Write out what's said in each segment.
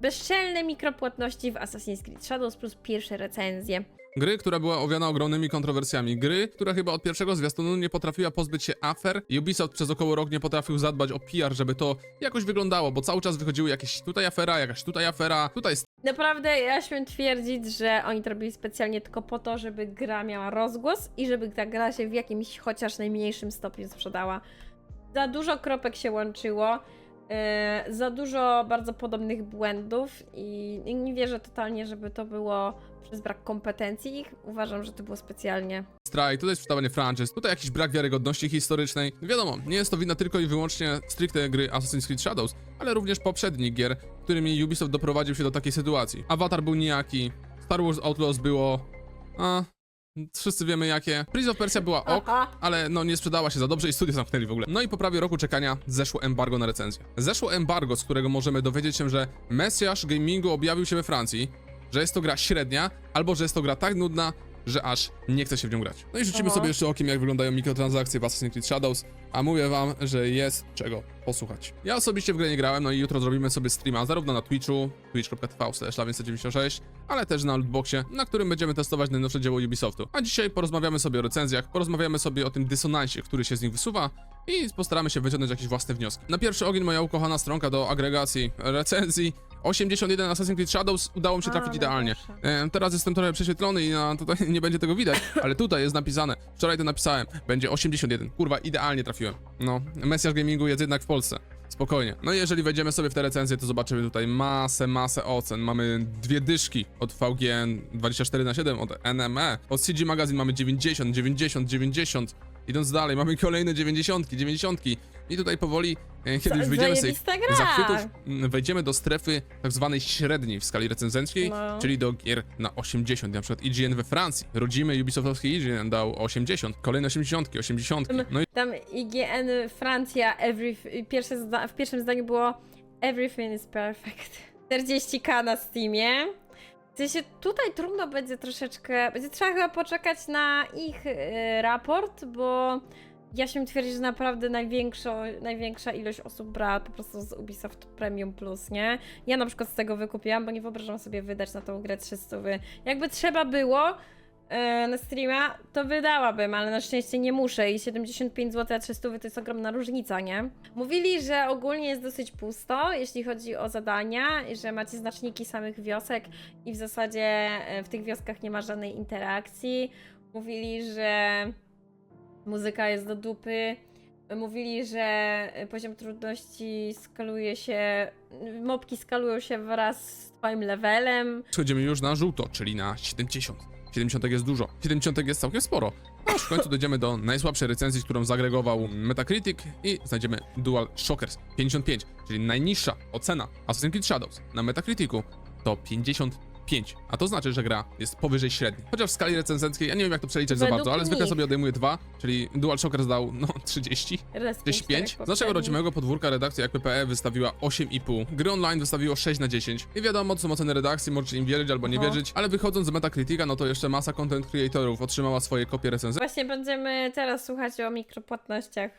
Bezczelne mikropłatności w Assassin's Creed Shadows plus pierwsze recenzje. Gry, która była owiana ogromnymi kontrowersjami. Gry, która chyba od pierwszego zwiastunu nie potrafiła pozbyć się afer. Ubisoft przez około rok nie potrafił zadbać o PR, żeby to jakoś wyglądało, bo cały czas wychodziły jakieś tutaj afera, jakaś tutaj afera, tutaj Naprawdę ja śmiem twierdzić, że oni to robili specjalnie tylko po to, żeby gra miała rozgłos i żeby ta gra się w jakimś chociaż najmniejszym stopniu sprzedała. Za dużo kropek się łączyło, za dużo bardzo podobnych błędów i nie wierzę totalnie, żeby to było przez brak kompetencji ich. Uważam, że to było specjalnie. strike, tutaj sprzedawanie franchise, tutaj jakiś brak wiarygodności historycznej. Wiadomo, nie jest to wina tylko i wyłącznie stricte gry Assassin's Creed Shadows, ale również poprzednich gier, którymi Ubisoft doprowadził się do takiej sytuacji. Avatar był nijaki, Star Wars Outlaws było... a... Wszyscy wiemy jakie. Prince of Persia była ok, ale no nie sprzedała się za dobrze i studio zamknęli w ogóle. No i po prawie roku czekania zeszło embargo na recenzję. Zeszło embargo, z którego możemy dowiedzieć się, że Mesjasz Gamingu objawił się we Francji, że jest to gra średnia, albo że jest to gra tak nudna, że aż nie chce się w nią grać. No i rzucimy Aha. sobie jeszcze okiem, jak wyglądają mikrotransakcje w Assassin's Creed Shadows, a mówię wam, że jest czego posłuchać. Ja osobiście w grę nie grałem, no i jutro zrobimy sobie streama zarówno na Twitchu, twitch.tv slawience96, ale też na Lootboxie, na którym będziemy testować najnowsze dzieło Ubisoftu. A dzisiaj porozmawiamy sobie o recenzjach, porozmawiamy sobie o tym dysonansie, który się z nich wysuwa i postaramy się wyciągnąć jakieś własne wnioski. Na pierwszy ogień moja ukochana stronka do agregacji recenzji 81 Assassin's Creed Shadows udało mi się A, trafić no idealnie. E, teraz jestem trochę prześwietlony i no, tutaj nie będzie tego widać, ale tutaj jest napisane. Wczoraj to napisałem. Będzie 81. Kurwa, idealnie trafiłem. No, Mesjasz Gamingu jest jednak w Polsce. Spokojnie. No i jeżeli wejdziemy sobie w te recenzje, to zobaczymy tutaj masę, masę ocen. Mamy dwie dyszki od VGN 24 na 7 od NME. Od CG Magazine mamy 90, 90, 90. Idąc dalej, mamy kolejne 90, 90. I tutaj powoli, e, kiedy już wyjdziemy z gra. zachwytów, m, wejdziemy do strefy tak zwanej średniej w skali recenzenckiej, No. czyli do gier na 80. Na przykład IGN we Francji. Rodzimy Ubisoftowski IGN dał 80, kolejne 80, 80. No i Tam IGN Francja, every, pierwsze w pierwszym zdaniu było Everything is perfect. 40k na Steamie. W sensie tutaj trudno będzie troszeczkę, będzie trzeba chyba poczekać na ich e, raport, bo ja się twierdzić, że naprawdę największo, największa ilość osób brała po prostu z Ubisoft Premium Plus, nie? Ja na przykład z tego wykupiłam, bo nie wyobrażam sobie wydać na tą grę 300. Jakby trzeba było, e, na streama, to wydałabym, ale na szczęście nie muszę i 75 zł a 300 to jest ogromna różnica, nie? Mówili, że ogólnie jest dosyć pusto, jeśli chodzi o zadania, że macie znaczniki samych wiosek i w zasadzie e, w tych wioskach nie ma żadnej interakcji. Mówili, że muzyka jest do dupy. Mówili, że poziom trudności skaluje się, mopki skalują się wraz z twoim levelem. schodzimy już na żółto, czyli na 70. 70 jest dużo, 70 jest całkiem sporo. Aż w końcu dojdziemy do najsłabszej recenzji, którą zagregował Metacritic i znajdziemy Dual Shockers 55, czyli najniższa ocena Assassin's Creed Shadows na Metacriticu to 55. A to znaczy, że gra jest powyżej średniej. Chociaż w skali recenzenckiej, ja nie wiem jak to przeliczać za Według bardzo, ale zwykle nich. sobie odejmuje 2, czyli Dual Shockers dał no 30. Raz 35. Z naszego rodzimego podwórka redakcja jak PPE wystawiła 8,5. Gry online wystawiło 6 na 10. I wiadomo, są oceny redakcji, możecie im wierzyć albo nie No. wierzyć, ale wychodząc z Metacritica, no to jeszcze masa content creatorów otrzymała swoje kopie recenzenckie Właśnie będziemy teraz słuchać o mikropłatnościach.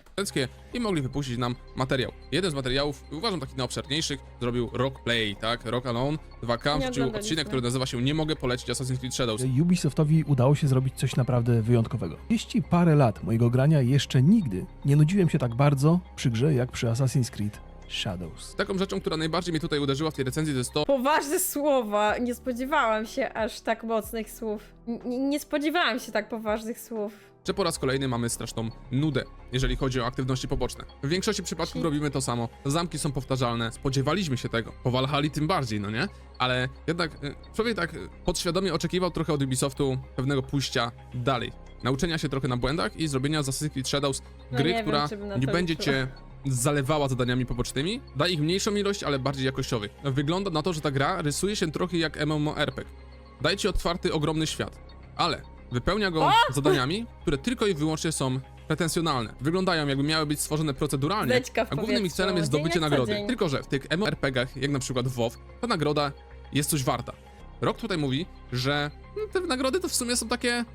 i mogli wypuścić nam materiał. Jeden z materiałów, uważam taki najobszerniejszych, zrobił Rock Play, tak? Rock Alone 2K Nie wrzucił oglądaliśmy. odcinek, który nazywa się Nie mogę polecić Assassin's Creed Shadows. Ubisoftowi udało się zrobić coś naprawdę wyjątkowego. Jeśli parę lat mojego grania jeszcze nigdy nie nudziłem się tak bardzo przy grze jak przy Assassin's Creed Shadows. Taką rzeczą, która najbardziej mnie tutaj uderzyła w tej recenzji, to jest to, Poważne słowa. Nie spodziewałam się aż tak mocnych słów. N- nie spodziewałam się tak poważnych słów. Że po raz kolejny mamy straszną nudę, jeżeli chodzi o aktywności poboczne. W większości przypadków robimy to samo. Zamki są powtarzalne, spodziewaliśmy się tego. Po Valhalla tym bardziej, no nie? Ale jednak y, człowiek tak y, podświadomie oczekiwał trochę od Ubisoftu pewnego pójścia dalej. Nauczenia się trochę na błędach i zrobienia z Assassin's Creed Shadows No gry, nie wiem, która na nie będzie liczyła. cię zalewała zadaniami pobocznymi, da ich mniejszą ilość, ale bardziej jakościowych. Wygląda na to, że ta gra rysuje się trochę jak MMORPG. Daje ci otwarty, ogromny świat, ale wypełnia go zadaniami, które tylko i wyłącznie są pretensjonalne. Wyglądają jakby miały być stworzone proceduralnie, w a głównym ich powietrzu. celem jest Dzień zdobycie jak co nagrody. dzień. Tylko, że w tych MMORPGach, jak na przykład WoW, ta nagroda jest coś warta. Rok tutaj mówi, że te nagrody to w sumie są takie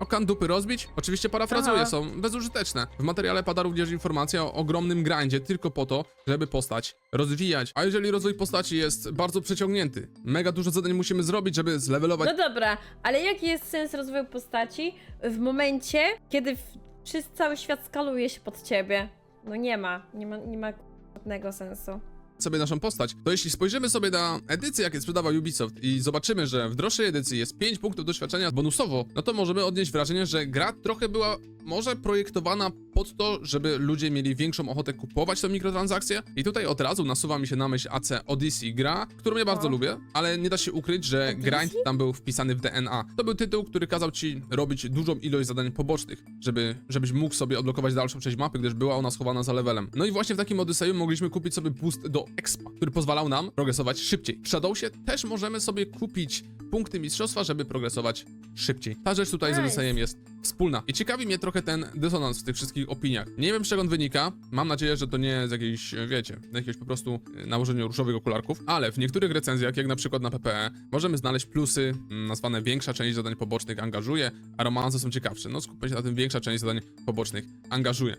Okan dupy rozbić? Oczywiście parafrazuję, Aha. są bezużyteczne. W materiale pada również informacja o ogromnym grindzie tylko po to, żeby postać rozwijać. A jeżeli rozwój postaci jest bardzo przeciągnięty, mega dużo zadań musimy zrobić, żeby zlevelować No dobra, ale jaki jest sens rozwoju postaci w momencie, kiedy wszyscy, cały świat skaluje się pod ciebie? No nie ma, nie ma, nie ma żadnego sensu. Sobie naszą postać, to jeśli spojrzymy sobie na edycje, jakie sprzedawał Ubisoft i zobaczymy, że w droższej edycji jest 5 punktów doświadczenia bonusowo, no to możemy odnieść wrażenie, że gra trochę była może projektowana pod to, żeby ludzie mieli większą ochotę kupować tą mikrotransakcję. I tutaj od razu nasuwa mi się na myśl AC Odyssey, gra, którą ja bardzo O. lubię, ale nie da się ukryć, że Odyssey? grind tam był wpisany w DNA. To był tytuł, który kazał ci robić dużą ilość zadań pobocznych, żeby, żebyś mógł sobie odblokować dalszą część mapy, gdyż była ona schowana za levelem. No i właśnie w takim Odyseju mogliśmy kupić sobie boost do expa, który pozwalał nam progresować szybciej. W Shadowsie też możemy sobie kupić punkty mistrzostwa, żeby progresować szybciej. Ta rzecz tutaj z Nice. Odysejem jest wspólna. I ciekawi mnie trochę ten dysonans w tych wszystkich opiniach. Nie wiem z czego on wynika. Mam nadzieję, że to nie z jakiejś, wiecie, jakiegoś po prostu e, nałożenia różowych okularków, ale w niektórych recenzjach, jak na przykład na PPE, możemy znaleźć plusy mm, nazwane większa część zadań pobocznych angażuje, a romanse są ciekawsze. No skupmy się na tym większa część zadań pobocznych angażuje.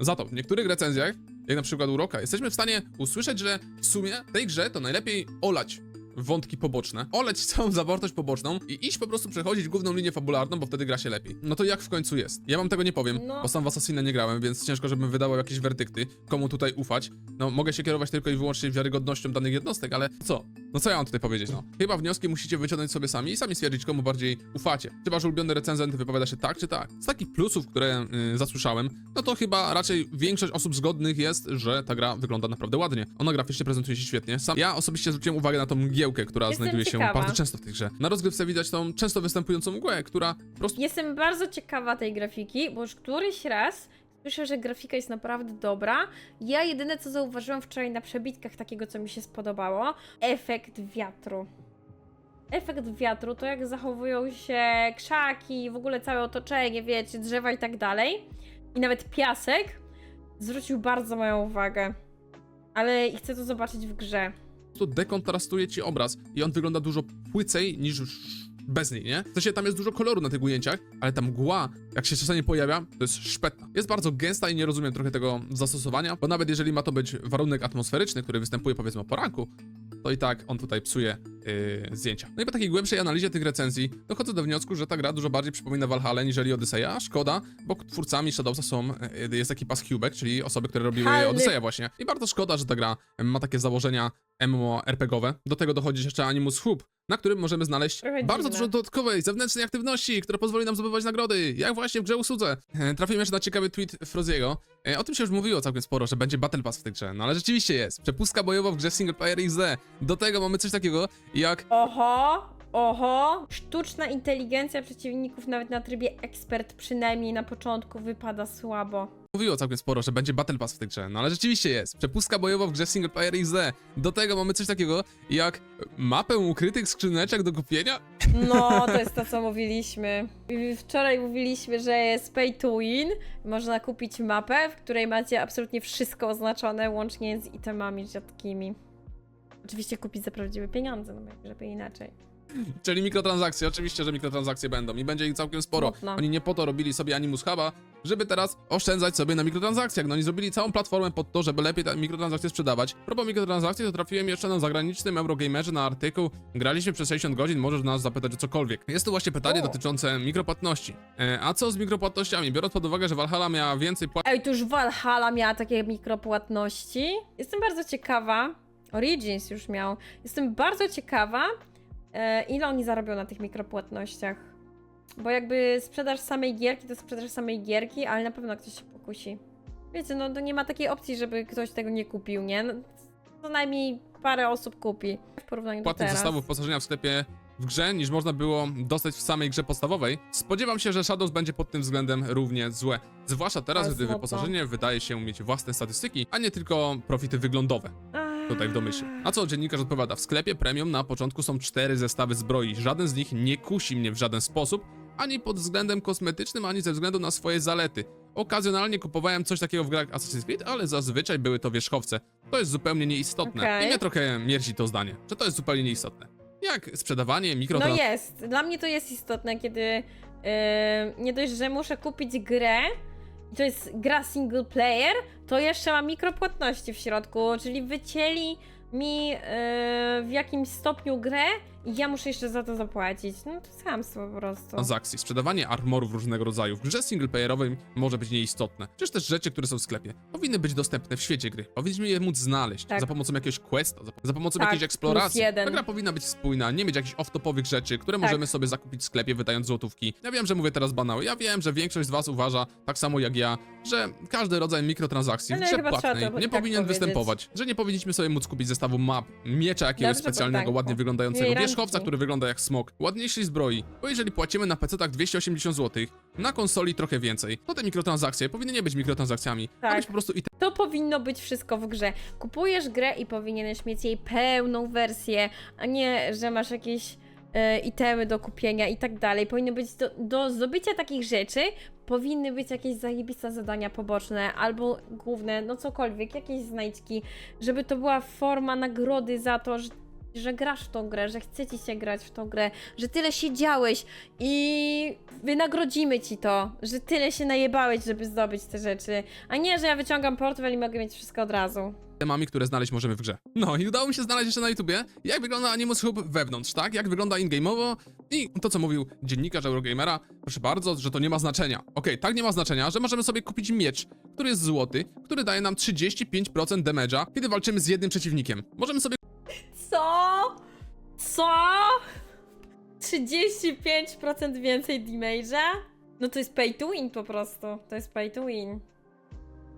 Za to w niektórych recenzjach, jak na przykład Uroka, jesteśmy w stanie usłyszeć, że w sumie w tej grze to najlepiej olać wątki poboczne, oleć całą zawartość poboczną i iść po prostu przechodzić główną linię fabularną, bo wtedy gra się lepiej. No to jak w końcu jest? Ja wam tego nie powiem, No. bo sam w Assassin'a nie grałem, więc ciężko, żebym wydawał jakieś werdykty, komu tutaj ufać. No mogę się kierować tylko i wyłącznie wiarygodnością danych jednostek, ale co? No co ja mam tutaj powiedzieć, no? Chyba wnioski musicie wyciągnąć sobie sami i sami stwierdzić, komu bardziej ufacie. Czy wasz ulubiony recenzent wypowiada się tak czy tak? Z takich plusów, które y, zasłyszałem, no to chyba raczej większość osób zgodnych jest, że ta gra wygląda naprawdę ładnie. Ona graficznie prezentuje się świetnie. Sam ja osobiście zwróciłem uwagę na tą mgiełkę, która Jestem znajduje się ciekawa. bardzo często w tej grze. Na rozgrywce widać tą często występującą mgłę, która po prostu Jestem bardzo ciekawa tej grafiki, bo już któryś raz słyszę, że grafika jest naprawdę dobra. Ja jedyne co zauważyłam wczoraj na przebitkach takiego, co mi się spodobało, efekt wiatru. Efekt wiatru to jak zachowują się krzaki, w ogóle całe otoczenie, wiecie, drzewa i tak dalej. I nawet piasek zwrócił bardzo moją uwagę. Ale chcę to zobaczyć w grze. to dekontrastuje ci obraz i on wygląda dużo płycej niż bez niej, nie? W sensie tam jest dużo koloru na tych ujęciach, ale ta mgła, jak się czasami pojawia, to jest szpetna. Jest bardzo gęsta i nie rozumiem trochę tego zastosowania, bo nawet jeżeli ma to być warunek atmosferyczny, który występuje powiedzmy o poranku, to i tak on tutaj psuje yy, zdjęcia. No i po takiej głębszej analizie tych recenzji dochodzę do wniosku, że ta gra dużo bardziej przypomina Valhalla niżeli Odyseja. Szkoda, bo twórcami Shadowsa są, yy, jest ekipa z Cubek, czyli osoby, które robiły. Odyseja właśnie. I bardzo szkoda, że ta gra ma takie założenia MMORPGowe. Do tego dochodzi jeszcze Animus Hub, na którym możemy znaleźć Trochę bardzo dziwne. dużo dodatkowej, zewnętrznej aktywności, która pozwoli nam zdobywać nagrody, jak właśnie w grze usłudze. E, Trafiłem jeszcze na ciekawy tweet Froziego. E, O tym się już mówiło całkiem sporo, że będzie Battle Pass w tej grze, no ale rzeczywiście jest. Przepustka bojowa w grze single player XD. Do tego mamy coś takiego jak Oho, oho. Sztuczna inteligencja przeciwników nawet na trybie ekspert przynajmniej na początku wypada słabo. Mówiło całkiem sporo, że będzie Battle Pass w tej grze, no ale rzeczywiście jest. Przepustka bojowa w grze single player XD. Do tego mamy coś takiego jak mapę ukrytych skrzyneczek do kupienia. No, to jest to, co mówiliśmy. Wczoraj mówiliśmy, że jest pay to win. Można kupić mapę, w której macie absolutnie wszystko oznaczone, łącznie z itemami rzadkimi. Oczywiście kupić za prawdziwe pieniądze, no żeby inaczej. Czyli mikrotransakcje, oczywiście, że mikrotransakcje będą i będzie ich całkiem sporo. Smutno. Oni nie po to robili sobie Animus Huba, żeby teraz oszczędzać sobie na mikrotransakcjach. No oni zrobili całą platformę pod to, żeby lepiej te mikrotransakcje sprzedawać. Propos mikrotransakcji, to trafiłem jeszcze na zagranicznym Eurogamerze na artykuł. Graliśmy przez 60 godzin, możesz nas zapytać o cokolwiek. Jest tu właśnie pytanie O. dotyczące mikropłatności. E, a co z mikropłatnościami? Biorąc pod uwagę, że Valhalla miała więcej płat... Ej, to już Valhalla miała takie mikropłatności. Jestem bardzo ciekawa. Origins już miał. Jestem bardzo ciekawa, e, ile oni zarobią na tych mikropłatnościach. Bo jakby sprzedaż samej gierki to sprzedaż samej gierki, ale na pewno ktoś się pokusi. Wiecie, no to nie ma takiej opcji, żeby ktoś tego nie kupił, nie? No, co najmniej parę osób kupi w porównaniu do płatnych teraz. zestawów wyposażenia w sklepie w grze, niż można było dostać w samej grze podstawowej. Spodziewam się, że Shadows będzie pod tym względem równie złe. Zwłaszcza teraz, Ale gdy smutno. wyposażenie wydaje się mieć własne statystyki, a nie tylko profity wyglądowe. Tutaj w domyśle. Na co dziennikarz odpowiada, w sklepie premium na początku są cztery zestawy zbroi. Żaden z nich nie kusi mnie w żaden sposób, ani pod względem kosmetycznym, ani ze względu na swoje zalety. Okazjonalnie kupowałem coś takiego w grach Assassin's Creed, ale zazwyczaj były to wierzchowce. To jest zupełnie nieistotne. Okej. I mnie trochę mierzi to zdanie, że to jest zupełnie nieistotne. jak sprzedawanie, No mikrotransakcje. jest. Dla mnie to jest istotne, kiedy e, nie dość, że muszę kupić grę, i to jest gra single player, to jeszcze ma mikropłatności w środku, czyli wycięli mi e, w jakimś stopniu grę i ja muszę jeszcze za to zapłacić. No to samstwo po prostu. transakcji. Sprzedawanie armorów różnego rodzaju w grze singleplayerowej może być nieistotne. Przecież też rzeczy, które są w sklepie, powinny być dostępne w świecie gry. Powinniśmy je móc znaleźć Tak. za pomocą jakiegoś questa, za, pomocą Tak, jakiejś eksploracji. jeden. Ta gra powinna być spójna, nie mieć jakichś off-topowych rzeczy, które możemy sobie zakupić w sklepie, wydając złotówki. Ja wiem, że mówię teraz banały. Ja wiem, że większość z was uważa, tak samo jak ja, że każdy rodzaj mikrotransakcji w Ale grze chyba trzeba płatnej to nie tak powinien powiedzieć. występować. Że nie powinniśmy sobie móc kupić zestawu map, miecza jakiegoś Dobrze, specjalnego, Bogdanku. ładnie wyglądającego, wierzchowca, który wygląda jak smok, ładniejszej zbroi. Bo jeżeli płacimy na PC-tach 280 zł, na konsoli trochę więcej, to te mikrotransakcje powinny nie być mikrotransakcjami, a Tak. być po prostu i To powinno być wszystko w grze. Kupujesz grę i powinieneś mieć jej pełną wersję, a nie, że masz jakieś e, itemy do kupienia i tak dalej. Powinno być do, do zdobycia takich rzeczy, powinny być jakieś zajebiste zadania poboczne albo główne, no cokolwiek, jakieś znajdźki, żeby to była forma nagrody za to, że że grasz w tą grę, że chce ci się grać w tą grę, że tyle siedziałeś i wynagrodzimy ci to, że tyle się najebałeś, żeby zdobyć te rzeczy, a nie, że ja wyciągam portfel i mogę mieć wszystko od razu. temami, które znaleźć możemy w grze. No i udało mi się znaleźć jeszcze na YouTubie, jak wygląda Animus Hub wewnątrz, tak? Jak wygląda in-game'owo i to, co mówił dziennikarz Eurogamera, proszę bardzo, że to nie ma znaczenia. Okej, tak nie ma znaczenia, że możemy sobie kupić miecz, który jest złoty, który daje nam 35% damage'a, kiedy walczymy z jednym przeciwnikiem. Możemy sobie Co? Co? 35% więcej damage'a? No to jest pay to win po prostu. To jest pay to win.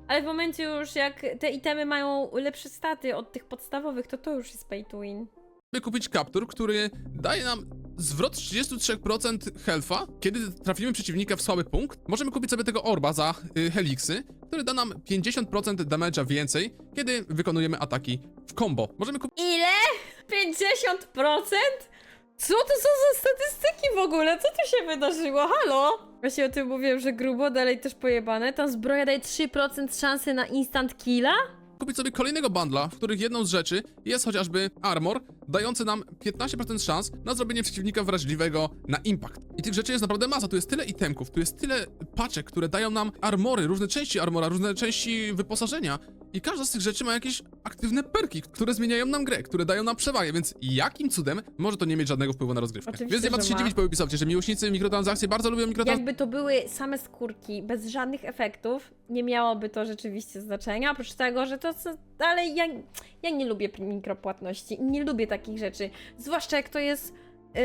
Ale w momencie już jak te itemy mają lepsze staty od tych podstawowych, to to już jest pay to win. kupić kaptur, który daje nam zwrot 33% health'a, kiedy trafimy przeciwnika w słaby punkt. Możemy kupić sobie tego orba za y, heliksy, który da nam 50% damage'a więcej, kiedy wykonujemy ataki w combo. Możemy kupić Ile? 50%? Co to są za statystyki w ogóle? Co tu się wydarzyło? Halo? Właśnie o tym mówiłem, że grubo, dalej też pojebane. Ta zbroja daje 3% szansy na instant killa? kupić sobie kolejnego bundla, w których jedną z rzeczy jest chociażby armor, dający nam 15% szans na zrobienie przeciwnika wrażliwego na impact. I tych rzeczy jest naprawdę masa, tu jest tyle itemków, tu jest tyle paczek, które dają nam armory, różne części armora, różne części wyposażenia. I każda z tych rzeczy ma jakieś aktywne perki, które zmieniają nam grę, które dają nam przewagę, więc jakim cudem może to nie mieć żadnego wpływu na rozgrywkę. Oczywiście, więc nie ma. dziwić po Ubisoftie, że miłośnicy mikrotransakcji bardzo lubią mikrotransakcje. Jakby to były same skórki, bez żadnych efektów, nie miałoby to rzeczywiście znaczenia, oprócz tego, że to... co- Ale ja, ja nie lubię mikropłatności, nie lubię takich rzeczy, zwłaszcza jak to jest yy,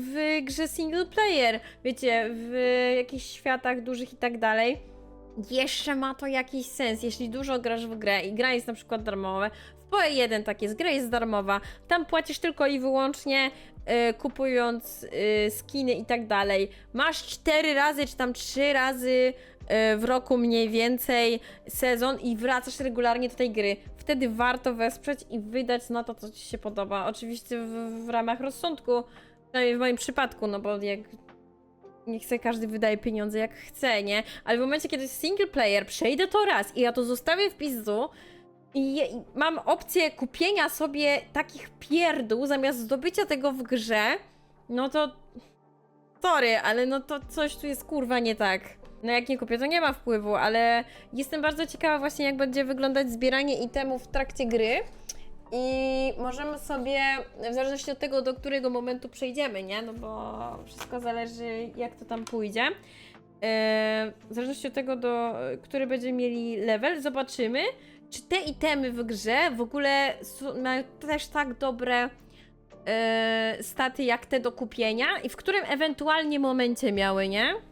w grze single player, wiecie, w jakichś światach dużych i tak dalej. Jeszcze ma to jakiś sens, jeśli dużo grasz w grę i gra jest na przykład darmowa, w PoE 1 tak jest, gra jest darmowa, tam płacisz tylko i wyłącznie e, kupując e, skiny i tak dalej. Masz cztery razy, czy tam trzy razy e, w roku mniej więcej sezon i wracasz regularnie do tej gry. Wtedy warto wesprzeć i wydać na to, co ci się podoba. Oczywiście w, w ramach rozsądku, przynajmniej w moim przypadku, no bo jak nie chce, każdy wydaje pieniądze jak chce, nie? Ale w momencie, kiedy single player, przejdę to raz i ja to zostawię w pizdu i mam opcję kupienia sobie takich pierdół zamiast zdobycia tego w grze, no to sorry, ale no to coś tu jest kurwa nie tak. No jak nie kupię, to nie ma wpływu, ale jestem bardzo ciekawa właśnie jak będzie wyglądać zbieranie itemów w trakcie gry. I możemy sobie, w zależności od tego, do którego momentu przejdziemy, nie? No bo wszystko zależy, jak to tam pójdzie. Eee, w zależności od tego, do, który będziemy mieli level, zobaczymy, czy te itemy w grze w ogóle mają też tak dobre eee, staty, jak te do kupienia i w którym ewentualnie momencie miały, nie?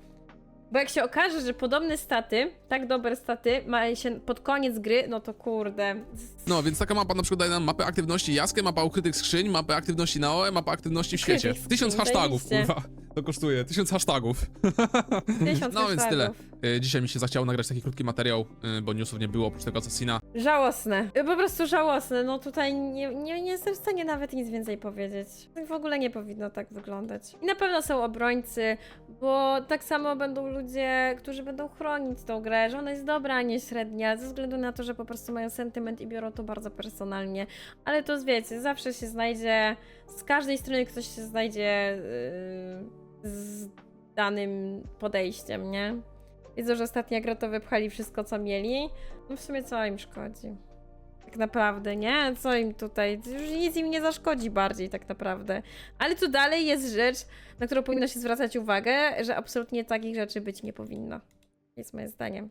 Bo jak się okaże, że podobne staty, tak dobre staty, ma się pod koniec gry, no to kurde. No, więc taka mapa na przykład daje nam mapę aktywności Jaskę, mapa ukrytych skrzyń, mapę aktywności na OE, mapa aktywności w Ukrytych świecie. skrzyń, Tysiąc hashtagów, zajebiście. kurwa. To kosztuje 1000 hashtagów. Tysiąc No więc tyle. hashtagów. Y, Dzisiaj mi się zachciało nagrać taki krótki materiał, y, bo newsów nie było oprócz tego Assassina. Żałosne. Po prostu żałosne. No tutaj nie, nie, nie jestem w stanie nawet nic więcej powiedzieć. W ogóle nie powinno tak wyglądać. I na pewno są obrońcy, bo tak samo będą ludzie, którzy będą chronić tą grę, że ona jest dobra, a nie średnia, ze względu na to, że po prostu mają sentyment i biorą to bardzo personalnie. Ale to wiecie, zawsze się znajdzie, z każdej strony ktoś się znajdzie yy, z danym podejściem, nie? Widzą, że ostatnio gra to wypchali wszystko, co mieli. No w sumie co im szkodzi? Tak naprawdę, nie? Co im tutaj? Już nic im nie zaszkodzi bardziej tak naprawdę. Ale tu dalej jest rzecz, na którą powinno się zwracać uwagę, że absolutnie takich rzeczy być nie powinno. Jest moje zdanie.